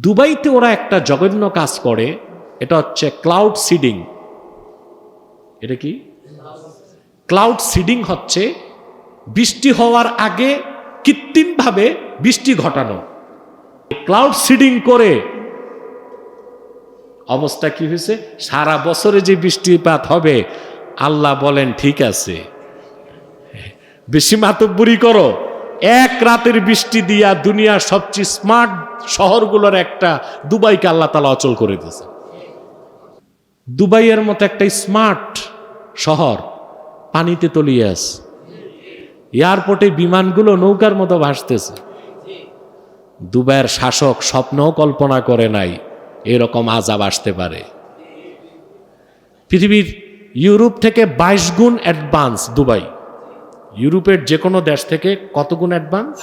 দুবাইতে ওরা একটা জঘন্য কাজ করে, এটা হচ্ছে ক্লাউড সিডিং এটা কি? ক্লাউড সিডিং হচ্ছে বৃষ্টি হওয়ার আগে কৃত্রিমভাবে বৃষ্টি ঘটানো। ক্লাউড সিডিং করে অবস্থা কি হয়েছে? সারা বছরে যে বৃষ্টিপাত হবে, আল্লাহ বলেন, ঠিক আছে। বেশি মাতব্বরি করো। এক রাতের বৃষ্টি দিয়া দুনিয়ার সবচেয়ে স্মার্ট শহরগুলোর একটা, দুবাইকে আল্লাহ তালা অচল করে দিয়েছে। দুবাইয়ের মতো একটা স্মার্ট শহর পানিতে তলিয়ে আছে। এয়ারপোর্টে বিমানগুলো নৌকার মতো ভাসতেছে। দুবাইয়ের শাসক স্বপ্নও কল্পনা করে নাই, এরকম আজাব আসতে পারে। পৃথিবীর ইউরোপ থেকে বাইশ গুণ অ্যাডভান্স দুবাই। ইউরোপের যে কোনো দেশ থেকে কত গুণ অ্যাডভান্স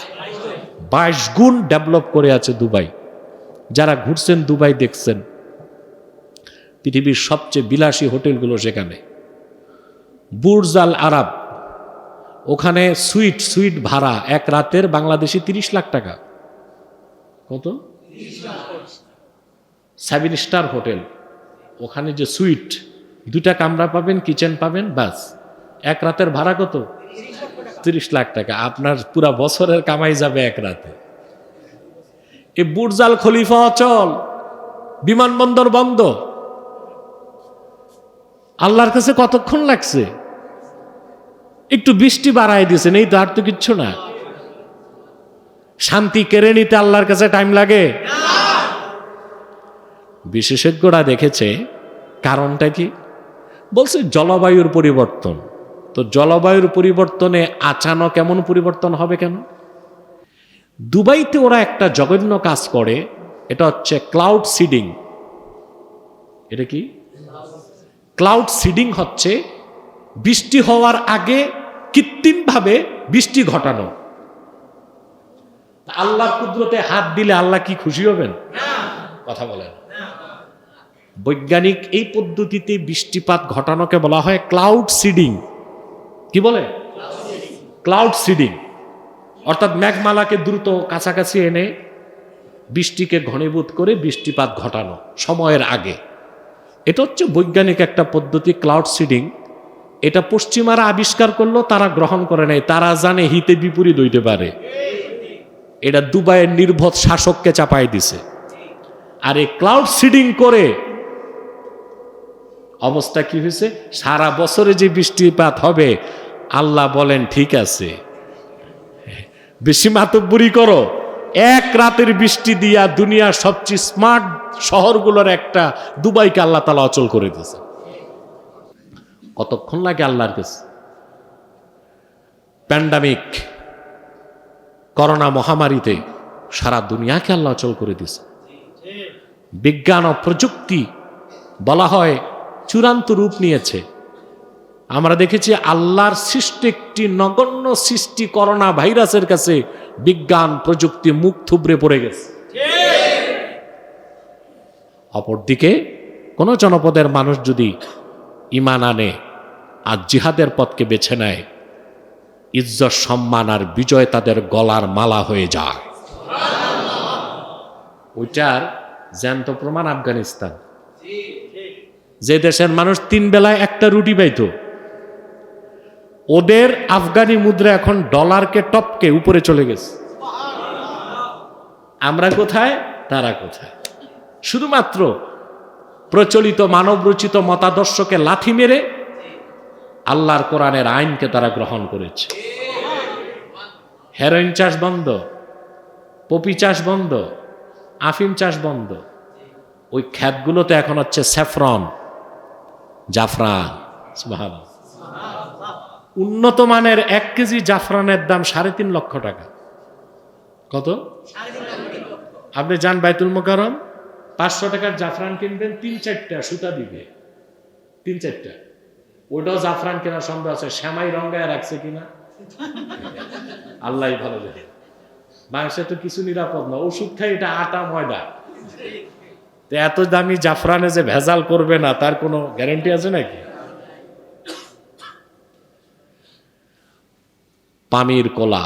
বাইশ গুণ ডেভেলপ করে আছে দুবাই। যারা ঘুরছেন দুবাই দেখছেন, পৃথিবীর সবচেয়ে বিলাসী হোটেলগুলো সেখানে। বুর্জ আল আরব, ওখানে সুইট সুইট ভাড়া এক রাতের বাংলাদেশি তিরিশ লাখ টাকা। কত? Seven star hotel. ওখানে যে সুইট দুটা কামরা পাবেন, কিচেন পাবেন বাস এক রাতের ভাড়া কত? তিরিশ লাখ টাকা, আপনার পুরা বছরের কামাই যাবে এক রাতে। এই বুর্জাল খলিফা অচল বিমানবন্দর বন্ধ। আল্লাহর কাছে কতক্ষণ লাগছে? একটু বৃষ্টি বাড়াই দিয়েছেন, এই তো আর তো কিচ্ছু না। শান্তি কেড়ে নিতে আল্লাহর কাছে টাইম লাগে? বিশেষজ্ঞরা দেখেছে, কারণটা কি? বলছে জলবায়ুর পরিবর্তন। তো জলবায়ুর পরিবর্তনে আচানো কেমন পরিবর্তন হবে কেন? দুবাইতে ওরা একটা জঘন্য কাজ করে, এটা হচ্ছে ক্লাউড সিডিং এটা কি? ক্লাউড সিডিং হচ্ছে বৃষ্টি হওয়ার আগে কৃত্রিমভাবে বৃষ্টি ঘটানো। আল্লাহ কুদরতে হাত দিলে আল্লাহ কি খুশি হবেন? কথা বলেন। বৈজ্ঞানিক এই পদ্ধতিতে বৃষ্টিপাত ঘটানোকে বলা হয় ক্লাউড সিডিং কি বলে? ক্লাউড সিডিং অর্থাৎ মেঘমালাকে দ্রুত কাছাকাছি এনে বৃষ্টিকে ঘনীভূত করে বৃষ্টিপাত ঘটানো, সময়ের আগে। এটা হচ্ছে বৈজ্ঞানিক একটা পদ্ধতি ক্লাউড সিডিং এটা পশ্চিমারা আবিষ্কার করল, তারা গ্রহণ করে নাই। তারা জানে হিতে বিপরীত হইতে পারে। এটা দুবাইয়ের নির্ভর শাসককে চাপাই দিছে। আর এই ক্লাউড সিডিং করে অবস্থা কি হয়েছে? সারা বছরে যে বৃষ্টিপাত হবে, আল্লাহ বলেন, ঠিক আছে। বেশি মাতব্বরি করো। এক রাতের বৃষ্টি দিয়া দুনিয়ার সবচেয়ে স্মার্ট শহরগুলোর একটা দুবাইকে আল্লাহ তালা অচল করে দিয়েছে। কতক্ষণ লাগে আল্লাহর কাছে? প্যান্ডামিক করোনা মহামারীতে সারা দুনিয়াকে আল্লাহ অচল করে দিয়েছে। বিজ্ঞান ও প্রযুক্তি বলা হয় চূড়ান্ত রূপ নিয়েছে। আমরা দেখেছি আল্লাহর সৃষ্টি একটি নগণ্য সৃষ্টি করোনা ভাইরাসের কাছে বিজ্ঞান প্রযুক্তি মুখ থুবড়ে পড়ে গেছে। অপরদিকে, কোনো জনপদের মানুষ যদি ইমান আনে আর জিহাদের পথকে বেছে নেয়, ইজ্জত, সম্মান আর বিজয় তাদের গলার মালা হয়ে যায়। ওইটার জ্যান্ত প্রমাণ আফগানিস্তান। যে দেশের মানুষ তিন বেলায় একটা রুটি পাইত, ওদের আফগানি মুদ্রা এখন ডলারকে টপকে উপরে চলে গেছে। আমরা কোথায়? তারা কোথায়? শুধুমাত্র প্রচলিত মানবরচিত মতাদর্শকে লাথি মেরে আল্লাহর কোরআনের আইনকে তারা গ্রহণ করেছে। হেরোইন চাষ বন্ধ, পপি চাষ বন্ধ, আফিম চাষ বন্ধ। ওই খ্যাতগুলোতে এখন হচ্ছে স্যাফরন। জাফরান উন্নত মানের এক কেজি জাফরানের দাম সাড়ে তিন লক্ষ টাকা। কত? আপনি যান বাইতুল মোকারম পাঁচশো টাকার জাফরান কিনবেন, তিন চারটা সুতা দিবে। তিন চারটা। ওটাও জাফরান কেনার সম্ভব আছে, শ্যামাই রঙ্গায় রাখছে কিনা? আল্লাহ ভালো জানে। বাংলাদেশে তো কিছু নিরাপদ না, ওষুধ খাই এটা আটা, ময়দা। তো এত দামি জাফরানে যে ভেজাল করবে না, তার কোনো গ্যারান্টি আছে নাকি? পামির কলা,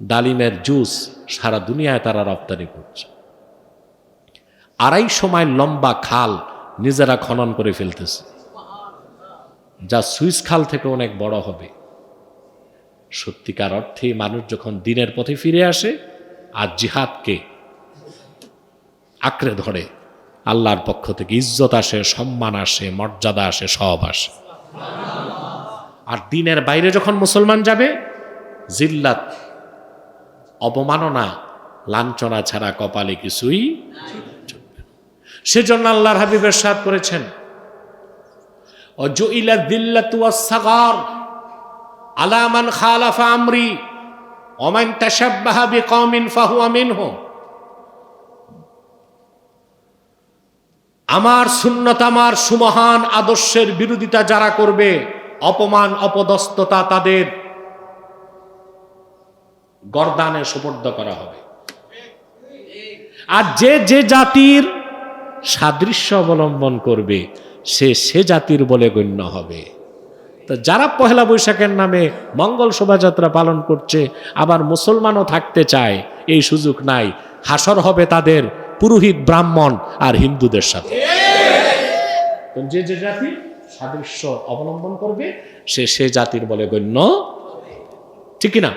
ডালিমের জুস সারা দুনিয়ায় তারা রপ্তানি করছে। আড়াইশো মাইল লম্বা খাল নিজেরা খনন করে ফেলতেছে। যা সুইস খাল থেকে অনেক বড় হবে। সত্যিকার অর্থে মানুষ যখন দিনের পথে ফিরে আসে, আর জিহাদকে আঁকড়ে ধরে। আল্লাহর পক্ষ থেকে ইজ্জত আসে, সম্মান আসে, মর্যাদা আসে সব আসে। আর দিনের বাইরে যখন মুসলমান যাবে, জিল্লাত, অবমাননা, লাঞ্ছনা ছাড়া কপালে কিছুই সেজন্য আল্লাহর হাবিবের সাথ করেছেন, অজইলা দিল্লাতু ওয়াস-সাগার আলা মান খালাফা আমরি, ওমান তাশাব্বাহা বিকওমিন ফাহুয়া মিনহুম আমার সুন্নত আমার সুমহান আদর্শের বিরোধিতা যারা করবে, অপমান, অপদস্থতা তাদের গরদানে সুপর্দ করা হবে। আর যে যে জাতির সাদৃশ্য অবলম্বন করবে, সে সে জাতির বলে গণ্য হবে। তো যারা পহেলা বৈশাখের নামে মঙ্গল শোভাযাত্রা পালন করছে, আবার মুসলমানও থাকতে চায়, এই সুযোগ নাই। হাসর হবে তাদের পুরোহিত ব্রাহ্মণ আর হিন্দুদের সাথে। যে যে জাতি সাদৃশ্য অবলম্বন করবে, সে সে জাতির বলে গণ্য ঠিক কিনা